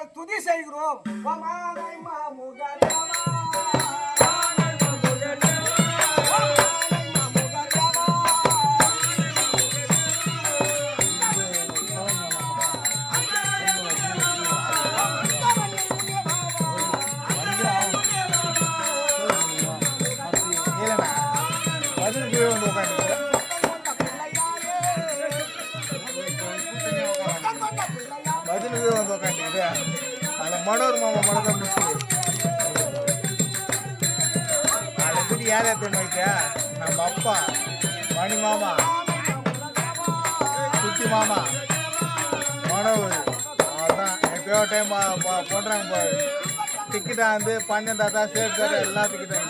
நாங்கள் துதி செய்கிறோம். டைம் போடுறாங்க டிக்கெட்டாக வந்து பன்னெண்டாக தான் சேர்த்து எல்லா டிக்கெட்டும்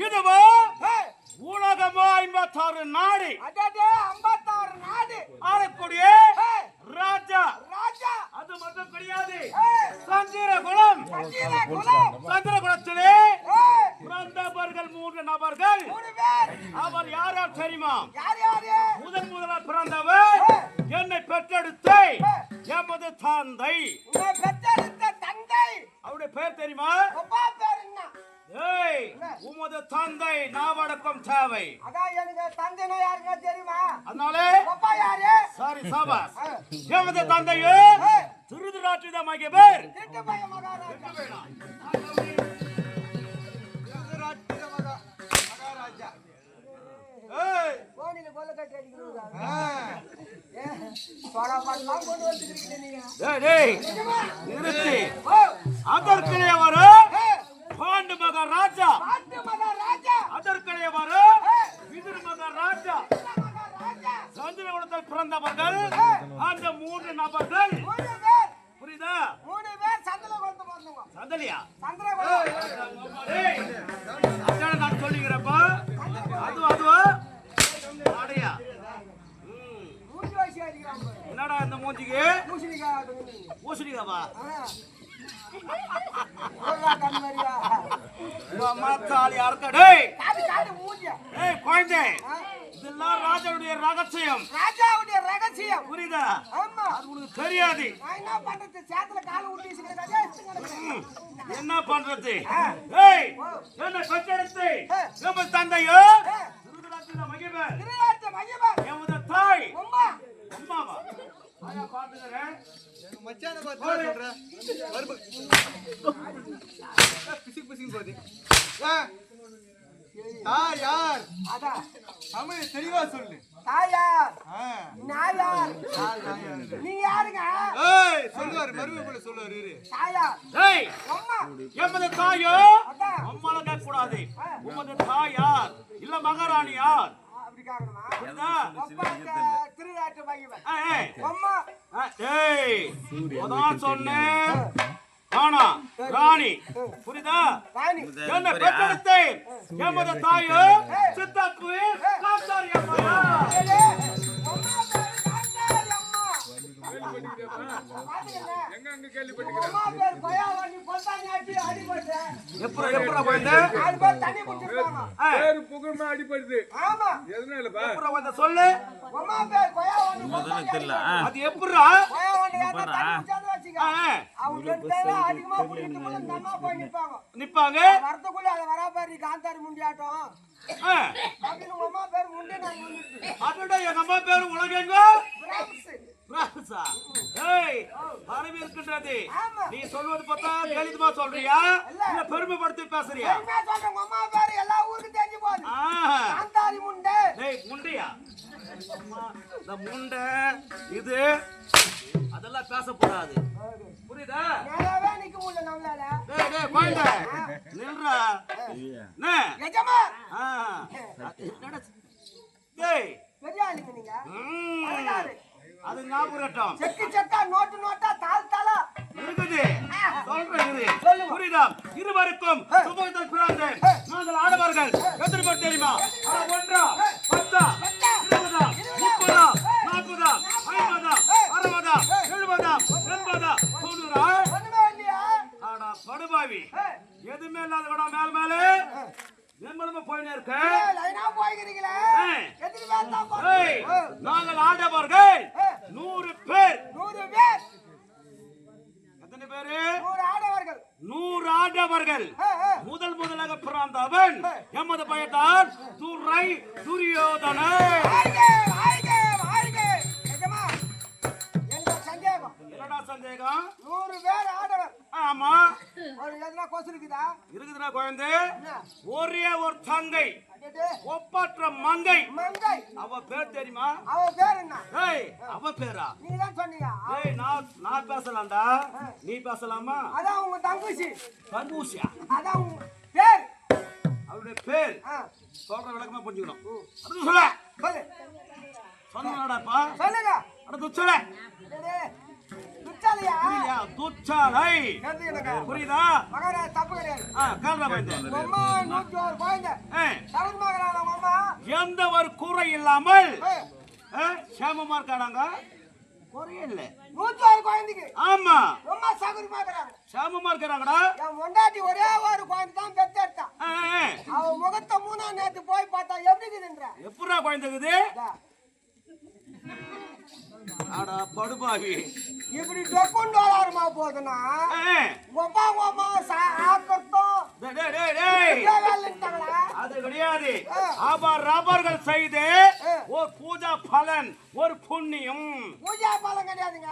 இதுவோ உலகமோ ஐம்பத்தாறு நாடு ஐம்பத்தாறு நாடு ஆளக்கூடிய ராஜா ராஜா அது மட்டும் கிடையாது சந்திர குலம் சந்திர குலத்திலே ஏய், பிறந்தவர்கள் மூன்று நபர்கள். அவர் யார் யார் தெரியுமா? முதன் முதலாக பிறந்தவர். என்னை பெற்றெடுத்து எமது தந்தை. அவருடைய பேர் தெரியுமா? உமது தந்தை நாவடக்கம் தேவை. அதான் எனக்கு தந்தைனா யாருங்க தெரியுமா அதனாலே அப்பா யாரு சாரி சாபாஸ். எமது தந்தையோ திருதுராட்சிதமாகிய பேர் வரு ஏய், பாண்டு மகாராஜா பாட்டு மகாராஜா என்ன பண்றது? ஏய் என்ன பெற்றெடுத்து நம்ம தந்தையோ? திருதராட்சித மகிழ்வர். எமது தாய். அம்மா. அம்மாவா? பாத்துக்கிறேன் எங்க மச்சானை பார்த்து என்ன சொல்ற? மறுப- பிசுக்கு பிசுக்குன்னு போகுது. யார் யார்? அதான் தமிழ் தெளிவா சொல்லு. தாயார் ஆ. நாயார். யார் யார் யார்? நீ யாருங்க? ஏய் சொல்லுவாரு மறுபடியும் சொல்லுவாரு இரு. தாயார். ஏய் அம்மா. எமது தாயோ? அம்மால கேட்க கூடாது உமது தாயார். இல்ல புரியுதா அப்பா திருநாட்டு அதான் சொன்னேன். ஆனா ராணி. புரியுதா ராணி. என்ன பெற்றெடுத்தேன்? எமது தாயோ சித்தாப்பு காத்தாரி அம்மா. சொல்லு. அது அடிபட்டு. வச்சுக்க. அவங்க பேரும் அதிகமா குடிச்சிட்டு போல இந்த அம்மா போய் நிப்பாங்க. நிப்பாங்க வரதுக்குள்ள அதை வரா பாரு, காந்தாரி முண்டியாட்டம். ஆ, அப்படின்னு அம்மா பேரு முண்டி நான். அதோட எங்க அம்மா பேரு உலகெங்க பிரான்ஸ். ராசா. ஏய் அறிவு இருக்கின்றது. ஆமா. நீ சொல்வது பார்த்தா கலிதமா சொல்றியா? இல்ல. பெருமைப்படுத்தி பேசுறியா? உங்க அம்மா பேரு எல்லா ஊருக்கும் தெரிஞ்சு போகுது. காந்தாரி முண்டை. டேய் முண்டையா? அம்மா, இந்த முண்டை இது அதெல்லாம் பேசக்கூடாது. புரியுதா? நேராவே நிக்க முடியல நம்மளால. டேய் நில்றா. என்னடா டேய் பெரிய ஆளுங்க நீங்க. அது ஞாபகம். செக்கு செக்கா, நோட்டு நோட்டா, தாள் தாளா. இருக்குது. சொல்லுங்க. புரியுதா? இருவருக்கும் சுபத்தில் பிறந்தேன் நாங்கள் ஆடவர்கள். எத்தனை பேர் தெரியுமா ஒன்றா பத்தா இருபதா முப்பதா நாற்பதா ஐம்பதா அறுபதா எழுபதா எண்பதா தொண்ணூறா? ஆடா படுபாவி. எதுவுமே இல்லாத மேல மேலே? நிம்மலமா போயினே இருக்க? லைனா போய்க்கிறீங்களே. எத்தனை பேர் தான் போறீங்க? நாங்கள் ஆடவர்கள் நூறு பேர். நூறு பேர், எத்தனை பேரு? நூறு ஆடவர்கள். நூறு ஆடவர்கள் ஏய், ஏய், முதல் முதலாக பிறந்தவன். எமது பயத்தான் துரை துரியோதனை வாழ்க, வாழ்க, வாழ்க. எஜமான், எனக்கு ஒரு சந்தேகம். என்னடா சந்தேகம்? நூறு பேர் ஆடவர் ஆமா. ஒரு எதுனா கொசு இருக்குதா? இருக்குதுடா குழந்தை. ஒரே ஒரு தங்கை. ஒப்பற்ற மங்கை. மங்கை. அவ பேர் தெரியுமா? அவ பேர் என்ன? ஏய் அவ பேரா? நீங்க தான் சொன்னீங்க ஏய் நான் நான் பேசலாம்டா. நீ பேசலாமா? அதான் உங்க தங்கச்சி. கங்கூசியா அதான் உங்க பேர். அவருடைய பேர். சொல்ற விளக்கமா புரிஞ்சுக்கணும். அடுத்து சொல்ல. சொல்லு. சொன்னடாப்பா சொல்லுங்க. அடுத்து சொல்ல. துச்சாலையா புரியலையா துச்சாலை புரியுதா? மகரே தப்பு கிடையாது. கால்ரா பயந்து அம்மா நூத்தி ஒரு மகரான எந்த ஒரு குறை இல்லாமல் சேமமா இருக்காடாங்க நூத்தி ஒரு குழந்தைக்கு ஆமா. ரொம்ப சௌகரியமாக்குறாங்க சேமமா இருக்கிறாங்கடா என் ஒரே ஒரு குழந்தை தான் பெத்தெடுத்தான் ஆ, ஆ, ஆ. அவ முகத்தை மூணாம் நேத்து போய் பார்த்தா எப்படி இருக்குதுன்ற எப்படா குழந்தைக்குது ஆடா படுபாவி இப்படி டொக்குண்டோலாரமா போகுதுன்னா ஆ, ஆ. ஒப்பா ஒப்பா. வேலைட்டாங்களா அது கிடையாது ஆ. அவர் ரபர்கள் செய்து. ஒரு பூஜா பலன் ஒரு புண்ணியம் பூஜா பலம் கிடையாதுங்க.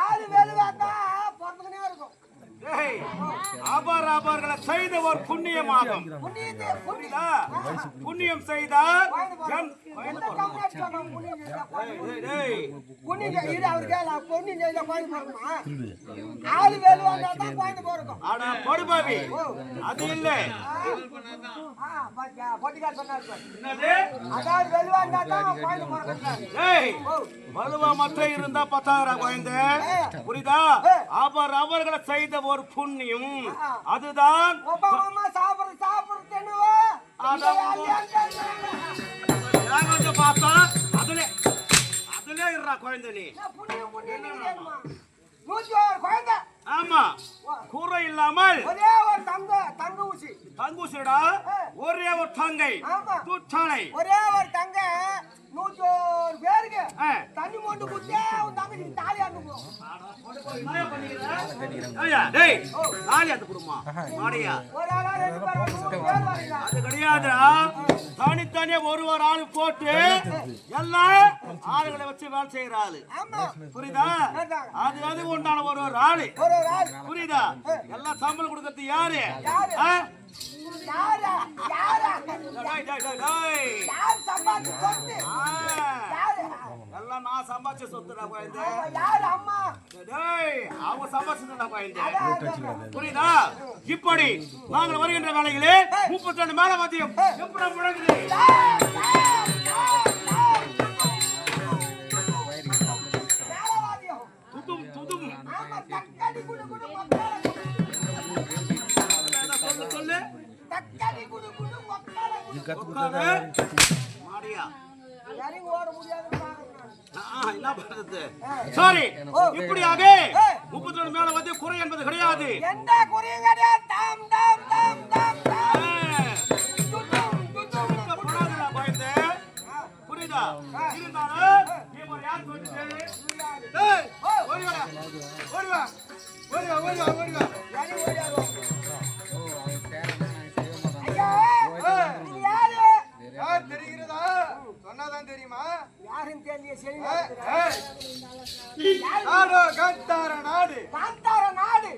ஆறு வெளுவாத்தா பிறந்துக்கினே இருக்கும் டேய், அவர் அவர்களை செய்த ஒரு புண்ணியமாகும் புண்ணியம் செய்தால் அது இல்ல வலுவா மட்டும் இருந்தா பத்தாயிரம் குழந்தை புரியுதா அவர் அவர்களை செய்த ஒரு புண்ணியம். அதுதான் சாப்பிடுறது சாப்பிடுறது பார்த்தா? அதுல அதுல இருறா குழந்தை நீ. ஒரு குழந்தை. ஆமா. கூரை இல்லாமல் ஒரே ஒரு தங்க தங்க ஊசி. தங்குசுடா ஒரே ஒரு தங்கை. தூச்சாலை ஒரே ஒரு தங்க ஒரு பேருக்கு. தண்ணி மொண்டு குத்தே உன் தங்கச்சி தாலி தனித்தனியா ஒரு ஒரு ஆள் போட்டு எல்லாம் ஆளுகளை வச்சு வேலை செய்யற ஆளு புரியுதா அது அது உண்டான ஒரு ஒரு ஆளு புரியுதா எல்லாம் சம்பளம் கொடுக்கறது யாரு யாரு? எல்லாம் நான் சம்பாதிச்ச சொத்துடா குழந்தை. யாரு அம்மா? டேய் அவங்க சம்பாதிச்சதுடா குழந்தை. புரியுதா? இப்படி நாங்கள் வருகின்ற வேலைகளே முப்பத்தி ரெண்டு மேல மதியம் எப்படி முழங்குது. துதும். சொல்லு. சொல்லு. மாடியா. இறங்கி ஓட. ஆ, என்ன பண்றது? சாரி இப்படியாக முப்பத்தி ரெண்டு மேல வந்து குறை என்பது கிடையாது. எந்த குறையும் கிடையாது. தாம், தாம், தாம், தாம். புரியுதா இருந்தாலும் நீ ஒரு யார் சொல்லிட்டு ஏய், ஓடி வாடா. ஓடி வா. ஓடி வா, ஓடி வா, ஓடி வா. இறங்கி ஓடியாருவோம். ஐயா, நீங்க யாரு? யார் தெரிகிறதா? சொன்னாதான் தெரியுமா? யாருன்னு தெரியலையே, சரி, ஏய், யாரு? ஏய், நாடோ. கட்டார நாடு. காந்தார நாடு